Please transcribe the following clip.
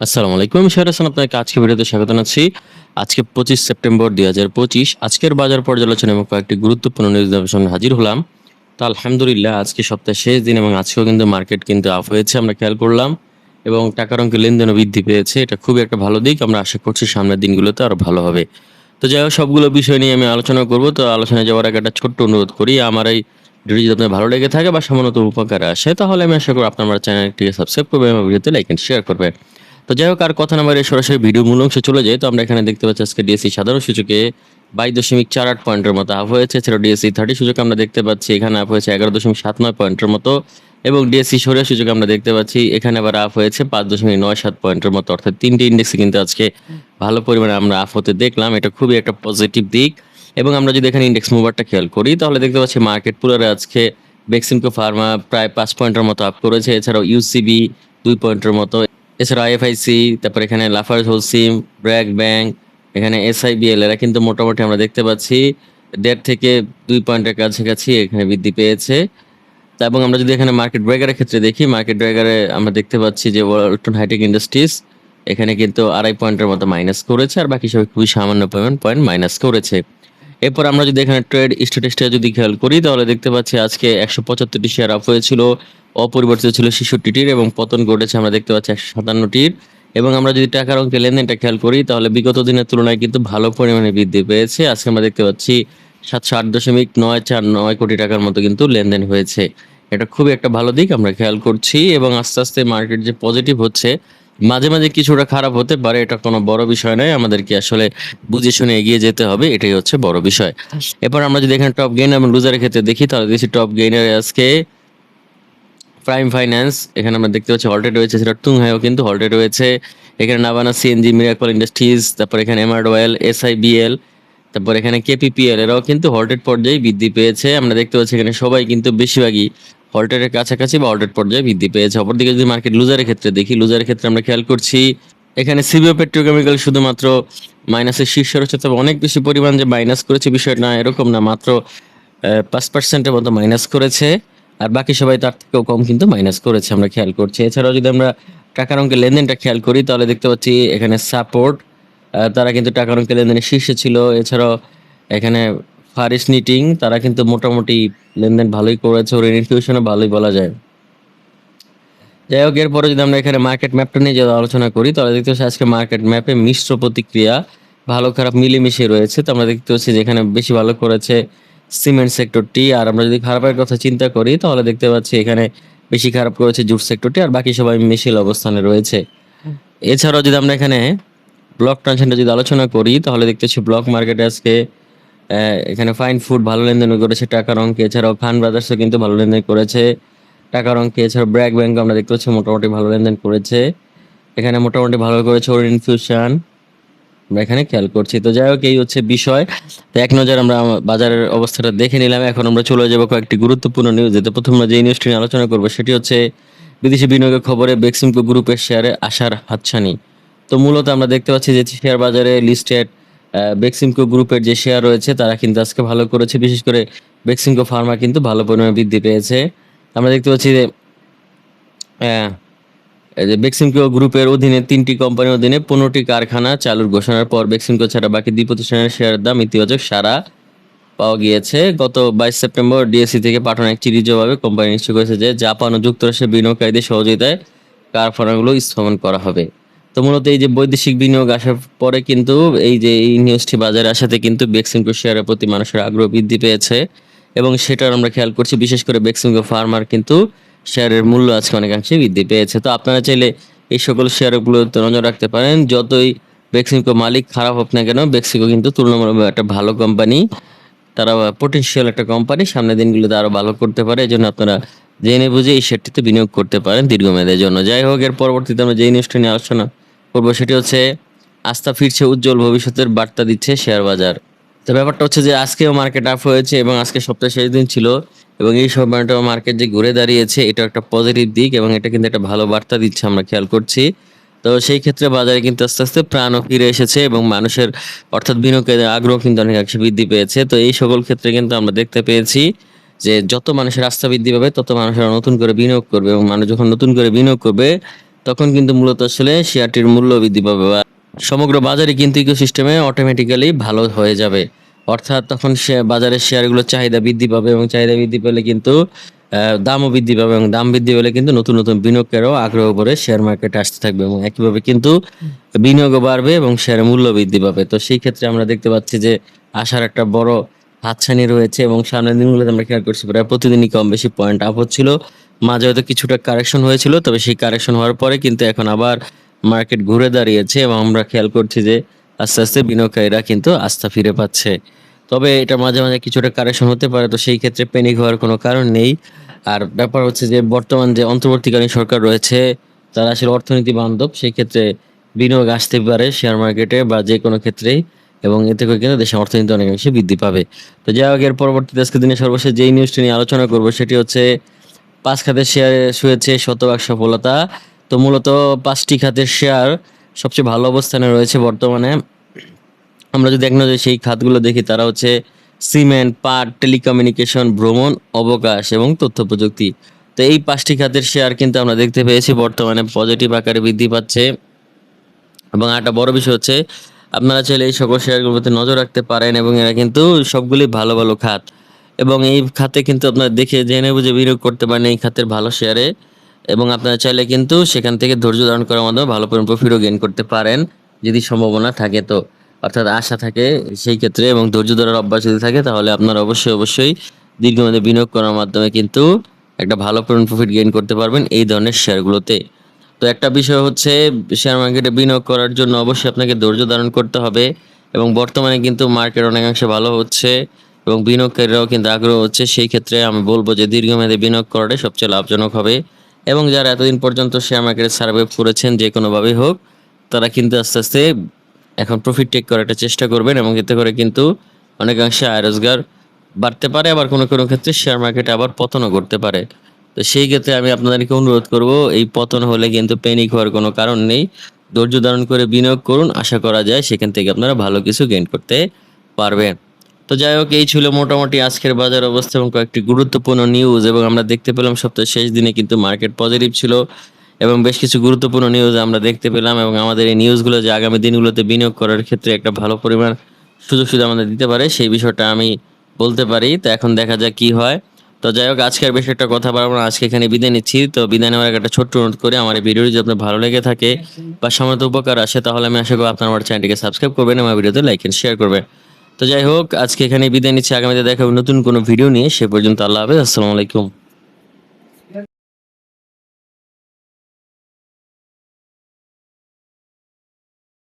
আসসালামু আলাইকুম আমি শাহর হাসান আপনাকে আজকে ভিডিওতে স্বাগত জানাচ্ছি। আজকে পঁচিশ সেপ্টেম্বর দুই হাজার পঁচিশ, আজকের বাজার পর্যালোচনা এবং কয়েকটি গুরুত্বপূর্ণ নিউজ হাজির হলাম। তো আলহামদুলিল্লাহ, আজকে সপ্তাহের শেষ দিন এবং আজকেও কিন্তু মার্কেট কিন্তু আপ হয়েছে, আমরা খেয়াল করলাম। এবং টাকার অঙ্কে লেনদেনও বৃদ্ধি পেয়েছে, এটা খুবই একটা ভালো দিক, আমরা আশা করছি সামনের দিনগুলোতে আরও ভালো হবে। তো যাই হোক, সবগুলো বিষয় নিয়ে আমি আলোচনা করব। তো আলোচনায় যাওয়ার আগে একটা ছোট্ট অনুরোধ করি, আমার এই ভিডিও যদি আপনার ভালো লেগে থাকে বা সামান্য উপকারে আসে, তাহলে আমি আশা করি আপনার আমার চ্যানেলটিকে সাবস্ক্রাইব করবেন এবং ভিডিওতে লাইক এন্ড শেয়ার করবেন। তো যাই হোক, আর কথা না বাড়িয়ে সরাসরি ভিডিও মূল অংশে চলে যাই। তো আমরা এখানে দেখতে পাচ্ছি আজকে ডিএসসি সাধারণ সূচকে বাইশ দশমিক চার আট পয়েন্টের মতো আপ হয়েছে। এছাড়া ডিএসসি থার্টি সূচকে আমরা দেখতে পাচ্ছি, এখানে আপ হয়েছে এগারো দশমিক সাত নয় পয়েন্টের মতো। এবং ডিএসসি সরিয়া সূচকে আমরা দেখতে পাচ্ছি, এখানে আবার আপ হয়েছে পাঁচ দশমিক নয় সাত পয়েন্টের মতো। অর্থাৎ তিনটে ইন্ডেক্সে কিন্তু আজকে ভালো পরিমাণে আমরা আপ হতে দেখলাম। এটা খুবই একটা পজিটিভ দিক। এবং আমরা যদি এখানে ইন্ডেক্স মুভারটা খেয়াল করি, তাহলে দেখতে পাচ্ছি মার্কেট পুরোরে আজকে বেক্সিমকো ফার্মা প্রায় পাঁচ পয়েন্টের মতো আপ করেছে। এছাড়াও ইউসিবি দুই পয়েন্টের মতো। এছাড়া আইএফআইসি তারপর এখানে লাফার্স হোলসিম ব্র্যাক ব্যাংক, এখানে এসআইবিএল, এরা কিন্তু মোটামুটি আমরা দেখতে পাচ্ছি দেড় থেকে দুই পয়েন্টের কাছাকাছি এখানে বৃদ্ধি পেয়েছে। তা এবং আমরা যদি এখানে মার্কেট ব্রেকারের ক্ষেত্রে দেখি, মার্কেট ব্রেকারে আমরা দেখতে পাচ্ছি যে ওয়ালটন হাইটেক ইন্ডাস্ট্রিজ এখানে কিন্তু আড়াই পয়েন্টের মতো মাইনাস করেছে, আর বাকি সবাই খুবই সামান্য পরিমাণ পয়েন্ট মাইনাস করেছে। এরপর আমরা যদি এখানে ট্রেড স্ট্যাটিস্টে যদি খেয়াল করি, তাহলে দেখতে পাচ্ছি আজকে একশো পঁচাত্তরটি শেয়ার আপ হয়েছিল, অপরিবর্তিত ছিল ছেষট্টিটির এবং পতন ঘটেছে আমরা দেখতে পাচ্ছি একশো সাতান্নটির। এবং আমরা যদি টাকার অঙ্কে লেনদেনটা খেয়াল করি, তাহলে বিগত দিনের তুলনায় কিন্তু ভালো পরিমাণে বৃদ্ধি পেয়েছে। আজকে আমরা দেখতে পাচ্ছি সাতশো আট দশমিক নয় চার নয় কোটি টাকার মতো কিন্তু লেনদেন হয়েছে। এটা খুবই একটা ভালো দিক, আমরা খেয়াল করছি। এবং আস্তে আস্তে মার্কেট যে পজিটিভ হচ্ছে মাঝে মাঝে কিছুটা খারাপ হতে পারে, এটা কোনো বড় বিষয় নয়। আমাদেরকে আসলে বুঝে শুনে এগিয়ে যেতে হবে, এটাই হচ্ছে বড় বিষয়। এরপর আমরা যদি এখানে টপ গেইন এবং লুজারের ক্ষেত্রে দেখি, তাহলে দেখছি টপ গেইনার আজকে প্রাইম ফাইন্যান্স এখানে আমরা দেখতে পাচ্ছি হল্টেড রয়েছে, সেটা টুংহাইও কিন্তু হল্টেড রয়েছে। এখানে নাবানা সিএনজি মিরাকল ইন্ডাস্ট্রিজ তারপর এখানে এমআর ওয়েল এসআইবিএল তারপর এখানে কেপিপিএল এরাও কিন্তু হল্টেড পর্যায়ে বৃদ্ধি পেয়েছে। আমরা দেখতে পাচ্ছি এখানে সবাই কিন্তু বেশিরভাগই হল্টেডের কাছাকাছি বা হল্টেড পর্যায়ে বৃদ্ধি পেয়েছে। অপরদিকে যদি মার্কেট লুজারের ক্ষেত্রে দেখি লুজারের ক্ষেত্রে আমরা খেয়াল করছি, এখানে সিবিও পেট্রোকেমিক্যাল শুধুমাত্র মাইনাসের শীর্ষে রয়েছে, তবে অনেক বেশি পরিমাণ যে মাইনাস করেছে বিষয়টা না এরকম না, মাত্র পাঁচ পার্সেন্টের মতো মাইনাস করেছে, আর বাকি সবাই তার থেকেও কম কিন্তু মাইনাস করেছে, আমরা খেয়াল করছি। এছাড়াও যদি আমরা টাকার অঙ্কের লেনদেনটা খেয়াল করি, তাহলে দেখতে পাচ্ছি এখানে সাপোর্ট তারা কিন্তু টাকার অঙ্কের লেনদেনের শীর্ষে ছিল। এছাড়াও এখানে ফারিস নিটিং, তারা কিন্তু মোটামুটি লেনদেন ভালোই করেছে, ওর ইনফিউশনও ভালোই বলা যায়। যাই হোক, এরপরে যদি আমরা এখানে মার্কেট ম্যাপটা নিয়ে যদি আলোচনা করি, তাহলে দেখতে পাচ্ছি আজকে মার্কেট ম্যাপে মিশ্র প্রতিক্রিয়া, ভালো খারাপ মিলেমিশে রয়েছে। তো আমরা দেখতে পাচ্ছি যেখানে বেশি ভালো করেছে সিমেন্ট সেক্টরটি আর আমরা যদি খারাপের কথা চিন্তা করি, তাহলে দেখতে পাচ্ছি এখানে বেশি খারাপ করেছে জুট সেক্টরটি আর বাকি সবাই মিশেল অবস্থানে রয়েছে। এছাড়াও যদি আমরা এখানে ব্লক ট্রানজেকশনটা যদি আলোচনা করি, তাহলে দেখতে পাচ্ছি ব্লক মার্কেটে আজকে এখানে ফাইন ফুড ভালো লেনদেন করেছে টাকার অঙ্কে এছাড়াও খান ব্রাদার্সও কিন্তু ভালো লেনদেন করেছে। টাকার অঙ্কে এছাড়াও ব্র্যাক ব্যাংক আমরা দেখতে পাচ্ছি, মোটামুটি ভালো লেনদেন করেছে। এখানে মোটামুটি ভালো করেছে ওর ইনফিউশন আমরা এখানে খেয়াল করছি। তো যাই হোক, এই হচ্ছে বিষয়। তো এক নজর আমরা বাজারের অবস্থাটা দেখে নিলাম। এখন আমরা চলে যাব কয়েকটি গুরুত্বপূর্ণ নিউজ যেতে প্রথম যে নিউজটি নিয়ে আলোচনা করব, সেটি হচ্ছে বিদেশি বিনিয়োগের খবরে বেক্সিমকো গ্রুপের শেয়ারে আসার হাতছানি। তো মূলত আমরা দেখতে পাচ্ছি যে শেয়ার বাজারে লিস্টেড বেক্সিমকো গ্রুপের যে শেয়ার রয়েছে, তারা কিন্তু আজকে ভালো করেছে। বিশেষ করে বেক্সিমকো ফার্মা কিন্তু ভালো পরিমাণে বৃদ্ধি পেয়েছে। আমরা দেখতে পাচ্ছি যে যে বেক্সিমকো গ্রুপের অধীনে তিনটি কোম্পানির অধীনে পনেরোটি কারখানা চালুর ঘোষণার পর বেক্সিমকো ছাড়া বাকি দুই প্রতিষ্ঠানের শেয়ারের দাম ইতিবাচক সারা পাওয়া গিয়েছে। গত বাইশ সেপ্টেম্বর ডিএসসি থেকে পাঠানো এক চিঠি জবাবে কোম্পানি নিশ্চয় করেছে যে, জাপান ও যুক্তরাষ্ট্রের বিনিয়োগকারীদের সহযোগিতায় কারখানাগুলো স্থাপন করা হবে। তো মূলত এই যে বৈদেশিক বিনিয়োগ আসার পরে কিন্তু এই যে এই নিউজটি বাজারে আসাতে কিন্তু বেক্সিমকো শেয়ারের প্রতি মানুষের আগ্রহ বৃদ্ধি পেয়েছে এবং সেটার আমরা খেয়াল করছি, বিশেষ করে বেক্সিমকো ফার্মার কিন্তু শেয়ারের মূল্য আজকে অনেকাংশে বৃদ্ধি পেয়েছে। তো আপনারা চাইলে এই সকল শেয়ারগুলোতে নজর রাখতে পারেন, যতই বেক্সিমকো মালিক খারাপ হোক না কেন, বেক্সিমকো কিন্তু তুলনামূলক একটা ভালো কোম্পানি তারা পটেনশিয়াল একটা কোম্পানি, সামনের দিনগুলোতে আরও ভালো করতে পারে এই জন্য আপনারা জেনে বুঝে এই শেয়ারটিতে বিনিয়োগ করতে পারেন দীর্ঘমেয়াদের জন্য। যাই হোক, এর পরবর্তীতে আমরা যে নিউজটা নিয়ে আলোচনা করব সেটি হচ্ছে, আস্থা ফিরছে উজ্জ্বল ভবিষ্যতের বার্তা দিচ্ছে শেয়ার বাজার। তো ব্যাপারটা হচ্ছে যে, আজকেও মার্কেট আপ হয়েছে এবং আজকে সপ্তাহে শেষ দিন ছিল এবং এই সময়টাও মার্কেট যে ঘুরে দাঁড়িয়েছে এটা একটা পজিটিভ দিক এবং এটা কিন্তু একটা ভালো বার্তা দিচ্ছে আমরা খেয়াল করছি। তো সেই ক্ষেত্রে বাজারে কিন্তু আস্তে আস্তে প্রাণও ফিরে এসেছে এবং মানুষের অর্থাৎ বিনিয়োগের আগ্রহ কিন্তু অনেকাংশে বৃদ্ধি পেয়েছে। তো এই সকল ক্ষেত্রে কিন্তু আমরা দেখতে পেয়েছি যে, যত মানুষের আস্থা বৃদ্ধি পাবে, তত মানুষেরা নতুন করে বিনিয়োগ করবে এবং মানুষ যখন নতুন করে বিনিয়োগ করবে তখন কিন্তু মূলত আসলে শেয়ারটির মূল্য বৃদ্ধি পাবে বা সমগ্র বাজারে কিন্তু ইকোসিস্টেমে অটোমেটিক্যালি ভালো হয়ে যাবে। অর্থাৎ তখন বাজারের শেয়ারগুলোর চাহিদা বৃদ্ধি পাবে এবং চাহিদা বৃদ্ধি পেলে কিন্তু দামও বৃদ্ধি পাবে এবং দাম বৃদ্ধি পেলে কিন্তু নতুন নতুন বিনিয়োগকারও আগ্রহ করে শেয়ার মার্কেটে আসতে থাকবে এবং একইভাবে কিন্তু বিনিয়োগও বাড়বে এবং শেয়ারের মূল্য বৃদ্ধি পাবে। তো সেই ক্ষেত্রে আমরা দেখতে পাচ্ছি যে আসার একটা বড় হাতছানি রয়েছে এবং সামনের দিনগুলোতে আমরা খেয়াল করছি প্রায় প্রতিদিনই কম বেশি পয়েন্ট আপ হচ্ছিল। মাঝে হয়তো কিছুটা কারেকশন হয়েছিল, তবে সেই কারেকশন হওয়ার পরে কিন্তু এখন আবার মার্কেট ঘুরে দাঁড়িয়েছে এবং আমরা খেয়াল করছি যে আস্তে আস্তে বিনিয়োগকারীরা কিন্তু আস্থা ফিরে পাচ্ছে। তবে এটা মাঝে মাঝে কিছুটা কারেকশন হতে পারে, তো সেই ক্ষেত্রে প্যানিক হওয়ার কোনো কারণ নেই। আর ব্যাপার হচ্ছে যে বর্তমান যে অন্তর্বর্তীকালীন সরকার রয়েছে, তারা আসলে অর্থনীতি বান্ধব, সেই ক্ষেত্রে বিনিয়োগ আসতে পারে শেয়ার মার্কেটে বা যে কোনো ক্ষেত্রেই এবং এতে করে কিন্তু দেশের অর্থনীতি অনেকাংশে বৃদ্ধি পাবে। তো যাই হোক, এর পরবর্তীতে দিনে সর্বশেষ যেই নিউজটি নিয়ে আলোচনা করব, সেটি হচ্ছে পাঁচ খাতের শেয়ারে শুয়েছে শতভাগ সফলতা। তো মূলত পাঁচটি খাতের শেয়ার সবচেয়ে ভালো অবস্থানে রয়েছে বর্তমানে। আমরা যদি এক নজরে সেই খাতগুলো দেখি, তারা হচ্ছে সিমেন্ট, পাট, টেলিকমিউনিকেশন, ভ্রমণ, অবকাশ এবং তথ্য প্রযুক্তি। তো এই পাঁচটি খাতের শেয়ার কিন্তু আমরা দেখতে পেয়েছি বর্তমানে পজিটিভ আকারে বৃদ্ধি পাচ্ছে। এবং একটা বড় বিষয় হচ্ছে, আপনারা চাইলে এই সকল শেয়ারগুলোতে নজর রাখতে পারেন এবং এরা কিন্তু সবগুলি ভালো ভালো খাত। এবং এই খাতে কিন্তু আপনারা দেখে জেনে বুঝে বিনিয়োগ করতে পারেন এই খাতের ভালো শেয়ারে। এবং আপনারা চাইলে কিন্তু সেখান থেকে ধৈর্য ধারণ করার মাধ্যমে ভালো পরিমাণ প্রফিটও গেইন করতে পারেন, যদি সম্ভাবনা থাকে তো। অর্থাৎ আশা থাকে সেই ক্ষেত্রে এবং ধৈর্য ধরার অভ্যাস যদি থাকে তাহলে আপনারা অবশ্যই অবশ্যই দীর্ঘমেয়াদে বিনিয়োগ করার মাধ্যমে কিন্তু একটা ভালো পরিমাণ প্রফিট গেইন করতে পারবেন এই ধরনের শেয়ারগুলোতে। তো একটা বিষয় হচ্ছে শেয়ার মার্কেটে বিনিয়োগ করার জন্য অবশ্যই আপনাকে ধৈর্য ধারণ করতে হবে এবং বর্তমানে কিন্তু মার্কেট অনেকাংশে ভালো হচ্ছে। এবং বিনিয়োগকারীরাও কিন্তু আগ্রহ হচ্ছে, সেই ক্ষেত্রে আমি বলব যে দীর্ঘমেয়াদে বিনিয়োগ করাটাই সবচেয়ে লাভজনক হবে। এবং যারা এতদিন পর্যন্ত শেয়ার মার্কেটে সার্ভে করেছেন, যে কোনোভাবেই হোক, তারা কিন্তু আস্তে আস্তে এখন প্রফিট টেক করার একটা চেষ্টা করবেন এবং এতে করে কিন্তু অনেকাংশে আয় রোজগার বাড়তে পারে, আবার কোনো কোনো ক্ষেত্রে শেয়ার মার্কেটে আবার পতনও করতে পারে। তো সেই ক্ষেত্রে আমি আপনাদেরকে অনুরোধ করব, এই পতন হলে কিন্তু প্যানিক হওয়ার কোনো কারণ নেই। ধৈর্য ধারণ করে বিনিয়োগ করুন, আশা করা যায় সেখান থেকে আপনারা ভালো কিছু গেইন করতে পারবেন। তো যাই হোক, এই ছিল মোটামুটি আজকের বাজার অবস্থা এবং কয়েকটি গুরুত্বপূর্ণ নিউজ এবং আমরা দেখতে পেলাম সপ্তাহের শেষ দিনে কিন্তু মার্কেট পজিটিভ ছিল এবং বেশ কিছু গুরুত্বপূর্ণ নিউজ আমরা দেখতে পেলাম এবং আমাদের এই নিউজগুলো যে আগামী দিনগুলোতে বিনিয়োগ করার ক্ষেত্রে একটা ভালো পরিমাণ সুযোগ সুবিধা আমাদের দিতে পারে, সেই বিষয়টা আমি বলতে পারি। তো এখন দেখা যাক কি হয়। তো যাই হোক আজকের বেশ একটা কথা বলব না, আজকে এখানে বিদায় নিচ্ছি। তো বিদায় নেওয়ার একটা ছোট্ট অনুরোধ করে, আমার এই ভিডিওটি যদি আপনার ভালো লেগে থাকে বা সামনে উপকার আসে, তাহলে আমি আশা করি আপনার আমার চ্যানেলটিকে সাবস্ক্রাইব করবেন আমার ভিডিওতে লাইক এন্ড শেয়ার করবেন। তো যাই হোক, আজকে এখানে বিদায় নিচ্ছি। আগামীতে দেখা হবে নতুন কোনো ভিডিও নিয়ে। সে পর্যন্ত আল্লাহ হাফেজ। আসসালামু আলাইকুম।